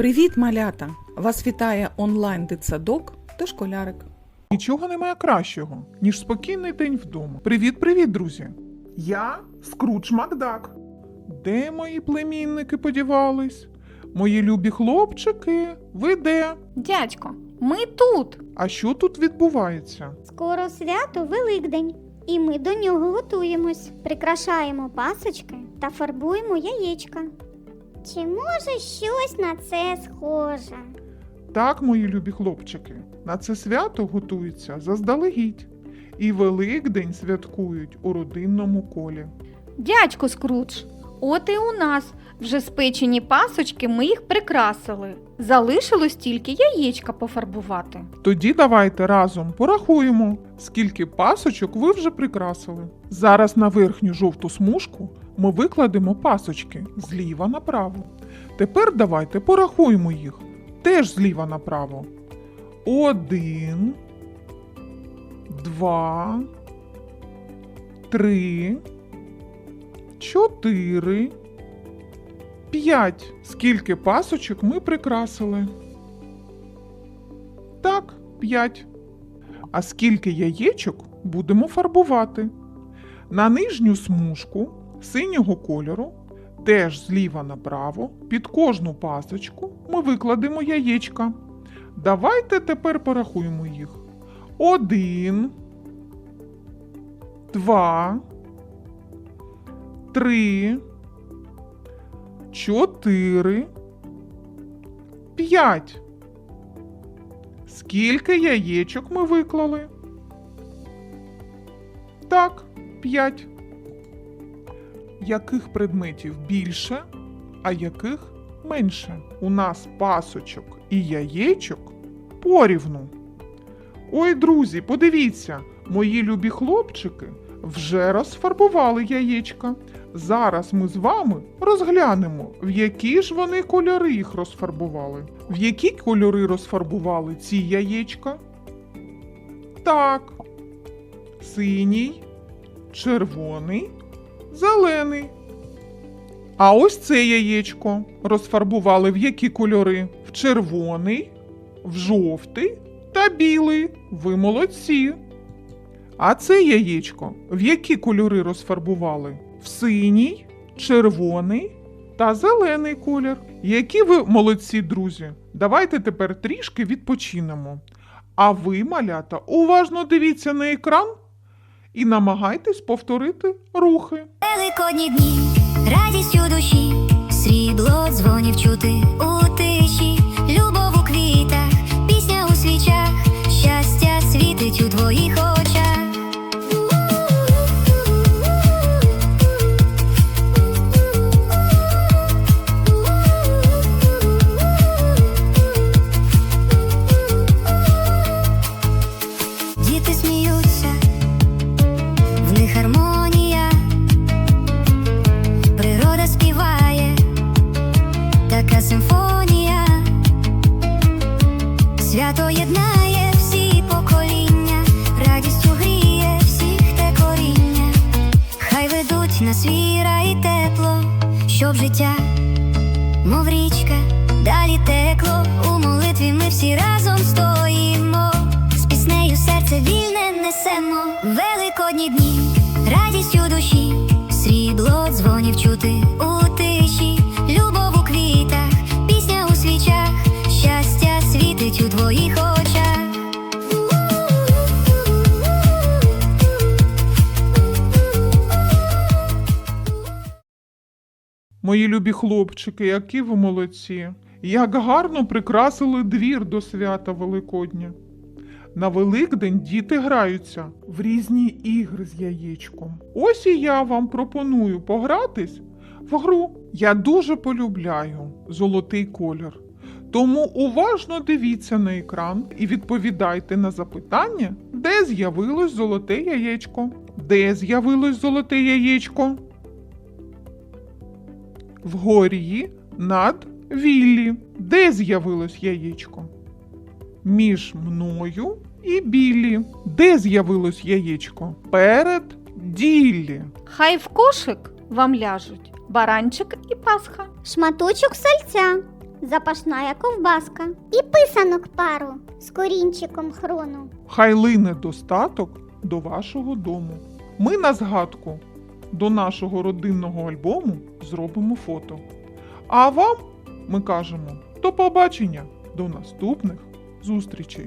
Привіт, малята! Вас вітає онлайн дитсадок та школярик. Нічого немає кращого, ніж спокійний день вдома. Привіт, привіт, друзі! Я Скрудж Макдак. Де мої племінники подівались? Мої любі хлопчики, ви де? Дядько, ми тут. А що тут відбувається? Скоро свято Великдень, і ми до нього готуємось. Прикрашаємо пасочки та фарбуємо яєчка. Чи може щось на це схоже? Так, мої любі хлопчики, на це свято готуються заздалегідь. І Великдень святкують у родинному колі. Дядько Скрудж, от і у нас вже спечені пасочки, ми їх прикрасили. Залишилось тільки яєчка пофарбувати. Тоді давайте разом порахуємо, скільки пасочок ви вже прикрасили. Зараз на верхню жовту смужку ми викладемо пасочки зліва направо. Тепер давайте порахуємо їх теж зліва направо. Один, два, три, чотири, п'ять. Скільки пасочок ми прикрасили? Так, 5. А скільки яєчок будемо фарбувати? На нижню смужку синього кольору, теж зліва направо, під кожну пасочку ми викладемо яєчка. Давайте тепер порахуємо їх. Один, два, три, чотири, п'ять. Скільки яєчок ми виклали? Так, п'ять. Яких предметів більше, а яких менше? У нас пасочок і яєчок порівну. Ой, друзі, подивіться, мої любі хлопчики вже розфарбували яєчка. Зараз ми з вами розглянемо, в які ж вони кольори їх розфарбували. В які кольори розфарбували ці яєчка? Так. Синій, червоний, зелений. А ось це яєчко розфарбували в які кольори? В червоний, в жовтий та білий. Ви молодці. А це яєчко в які кольори розфарбували? В синій, червоний та зелений колір. Які ви молодці, друзі. Давайте тепер трішки відпочинемо. А ви, малята, уважно дивіться на екран і намагайтесь повторити рухи. Великодні дні, радість у душі, срібло дзвонів чути у тиші, симфонія, свято єднає всі покоління, радістю гріє всіх те коріння, хай ведуть нас віра і тепло, щоб життя, мов річка, далі текло. У молитві ми всі разом стоїмо, з піснею серце вільне несемо, великодні дні, радість у душі, срібло дзвонів чути Мої любі хлопчики, які ви молодці, як гарно прикрасили двір до свята Великодня. На Великдень діти граються в різні ігри з яєчком. Ось і я вам пропоную погратись в гру. Я дуже полюбляю золотий колір. Тому уважно дивіться на екран і відповідайте на запитання, де з'явилось золоте яєчко. Де з'явилось золоте яєчко? Вгорі над Віллі. Де з'явилось яєчко? Між мною і Біллі. Де з'явилось яєчко? Перед Діллі. Хай в кошик вам ляжуть баранчик і пасха. Шматочок сальця, запашная ковбаска і писанок пару з корінчиком хрону. Хай лине достаток до вашого дому. Ми на згадку до нашого родинного альбому зробимо фото. А вам ми кажемо до побачення, до наступних зустрічей.